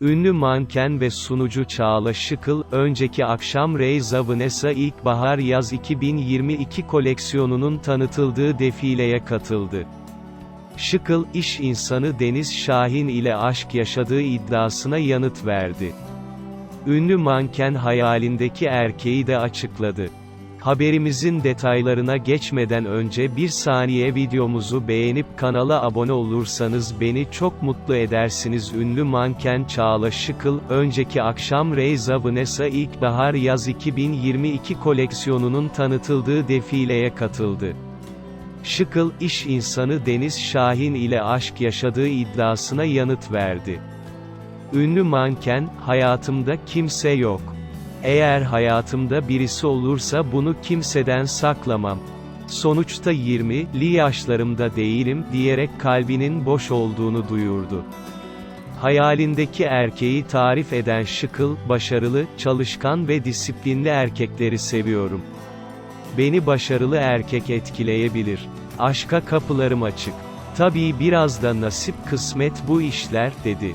Ünlü manken ve sunucu Çağla Şıkıl, önceki akşam Reyza Vanessa İlkbahar Yaz 2022 koleksiyonunun tanıtıldığı defileye katıldı. Şıkıl, iş insanı Deniz Şahin ile aşk yaşadığı iddiasına yanıt verdi. Ünlü manken hayalindeki erkeği de açıkladı. Haberimizin detaylarına geçmeden önce bir saniye videomuzu beğenip kanala abone olursanız beni çok mutlu edersiniz. Ünlü manken Çağla Şıkıl, önceki akşam Reyza Vanessa İlkbahar Yaz 2022 koleksiyonunun tanıtıldığı defileye katıldı. Şıkıl, iş insanı Deniz Şahin ile aşk yaşadığı iddiasına yanıt verdi. Ünlü manken, hayatımda kimse yok. Eğer hayatımda birisi olursa bunu kimseden saklamam. Sonuçta 20'li yaşlarımda değilim diyerek kalbinin boş olduğunu duyurdu. Hayalindeki erkeği tarif eden Şıkıl, başarılı, çalışkan ve disiplinli erkekleri seviyorum. Beni başarılı erkek etkileyebilir. Aşka kapılarım açık. Tabii biraz da nasip kısmet bu işler, dedi.